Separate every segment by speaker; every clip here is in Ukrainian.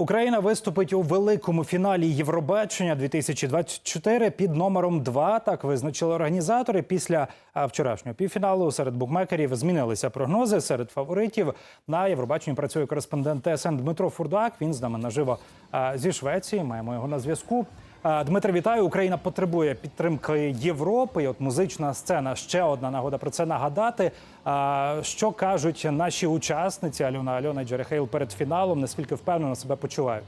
Speaker 1: Україна виступить у великому фіналі Євробачення 2024 під номером 2. Так визначили організатори. Після вчорашнього півфіналу серед букмекерів змінилися прогнози серед фаворитів. На Євробаченні працює кореспондент ТСН Дмитро Фурдак. Він з нами наживо зі Швеції. Маємо його на зв'язку. А, Дмитро, вітаю. Україна потребує підтримки Європи. От музична сцена ще одна нагода про це нагадати. А, Що кажуть наші учасниці Альона Альона і Джері перед фіналом? Наскільки впевнено себе почувають?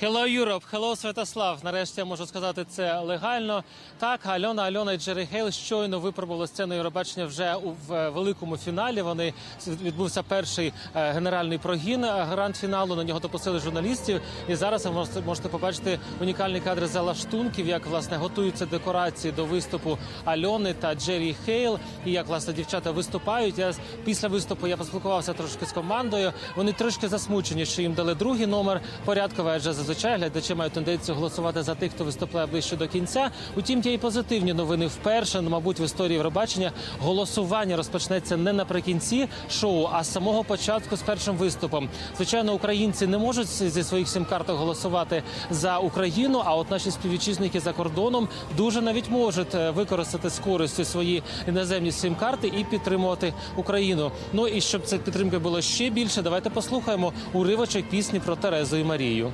Speaker 2: Hello Europe, hello Святослав. Нарешті я можу сказати це легально. Так, Альона, Альона і Джері Хейл щойно випробували сцену Євробачення вже у в великому фіналі. Вони відбувся перший е, генеральний прогін е, гранд-фіналу. На нього допустили журналістів. І зараз ви можете, побачити унікальні кадри за лаштунків, як власне готуються декорації до виступу Альони та Джері Хейл. І як власне дівчата виступають. Я після виступу я поспілкувався трошки з командою. Вони трошки засмучені, що їм дали другий номер порядковий, адже зазвичай глядачі мають тенденцію голосувати за тих, хто виступає ближче до кінця. Утім, є і позитивні новини. Вперше, ну, мабуть, в історії Євробачення голосування розпочнеться не наприкінці шоу, а з самого початку з першим виступом. Звичайно, українці не можуть зі своїх сім-карток голосувати за Україну. А от наші співвітчизники за кордоном дуже навіть можуть е, використати з користю свої іноземні сім-карти і підтримувати Україну. Ну і щоб ця підтримка було ще більше, давайте послухаємо уривочок пісні про Терезу і Марію.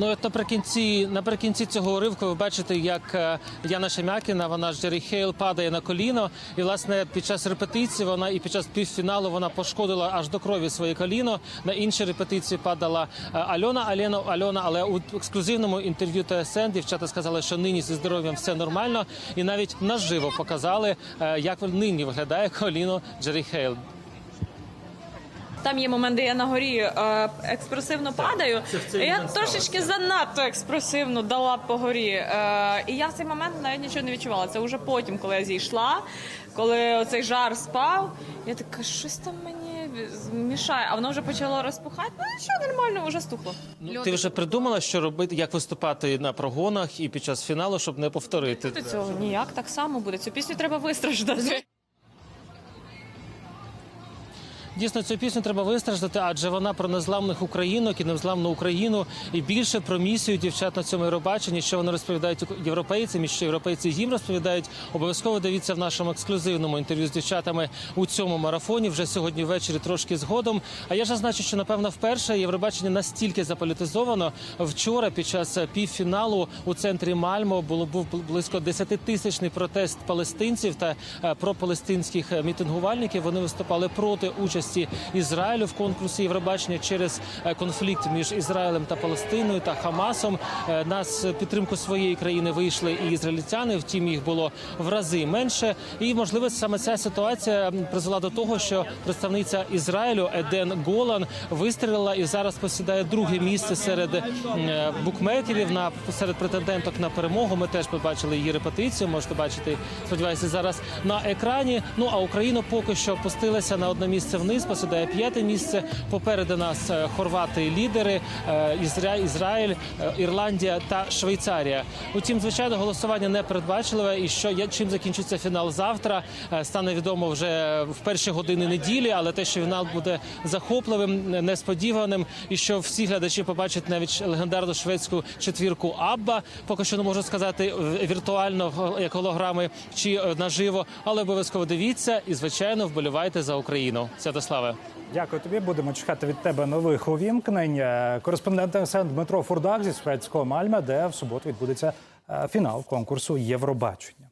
Speaker 2: Ну от наприкінці, наприкінці цього уривку ви бачите, як е, Яна Шемякіна, вона ж Джері Хейл падає на коліно. І власне під час репетиції вона і під час півфіналу вона пошкодила аж до крові своє коліно. На іншій репетиції падала е, Альона Альона Альона. Але у ексклюзивному інтерв'ю ТСН дівчата сказали, що нині зі здоров'ям все нормально, і навіть наживо показали, е, як нині виглядає коліно Джері Хейл.
Speaker 3: Там є момент, де я на горі е, експресивно падаю.
Speaker 2: це
Speaker 3: я трошечки занадто експресивно дала по горі. Е, і я в цей момент навіть нічого не відчувала. Це вже потім, коли я зійшла, коли оцей жар спав. Я така, щось там мені мішає, а воно вже почало розпухати. Ну нічого нормально, вже стухло.
Speaker 2: Ну, ти вже придумала, що робити, як виступати на прогонах і під час фіналу, щоб не повторити.
Speaker 3: До цього ніяк так само буде. Цю пісню треба вистраждати.
Speaker 2: Дійсно, цю пісню треба вистраждати, адже вона про незламних українок і незламну Україну, і більше про місію дівчат на цьому Євробаченні, що вони розповідають європейцям, і що європейці їм розповідають. Обов'язково дивіться в нашому ексклюзивному інтерв'ю з дівчатами у цьому марафоні. Вже сьогодні ввечері трошки згодом. А я ж зазначу, що напевно вперше Євробачення настільки заполітизовано. Вчора під час півфіналу у центрі Мальмо було був близько 10-тисячний протест палестинців та е, пропалестинських мітингувальників. Вони виступали проти участі Ізраїлю в конкурсі Євробачення через е, конфлікт між Ізраїлем та Палестиною та Хамасом. Е, На підтримку своєї країни вийшли і ізраїльтяни. Втім, їх було в рази менше. І можливо саме ця ситуація призвела до того, що представниця Ізраїлю Еден Голан вистрілила і зараз посідає друге місце серед е, букмекерів на серед претенденток на перемогу. Ми теж побачили її репетицію. Можете бачити, сподіваюся, зараз на екрані. Ну а Україна поки що опустилася на одне місце вниз, посідає п'яте місце. Попереду нас е, хорвати лідери, е, Ізра... Ізраїль, е, Ірландія та Швейцарія. Утім, звичайно, голосування не передбачливе. І що чим закінчиться фінал завтра, стане відомо вже в перші години неділі. Але те, що фінал буде захопливим, несподіваним, і що всі глядачі побачать навіть легендарну шведську четвірку Абба. Поки що не можу сказати віртуально як голограми чи наживо, але обов'язково дивіться і звичайно вболівайте за Україну. Святославе.
Speaker 1: Дякую тобі. Будемо чекати від тебе нових увімкнень. Кореспондент ТСН Дмитро Фурдак зі шведського Мальма, де в суботу відбудеться е, фінал конкурсу Євробачення.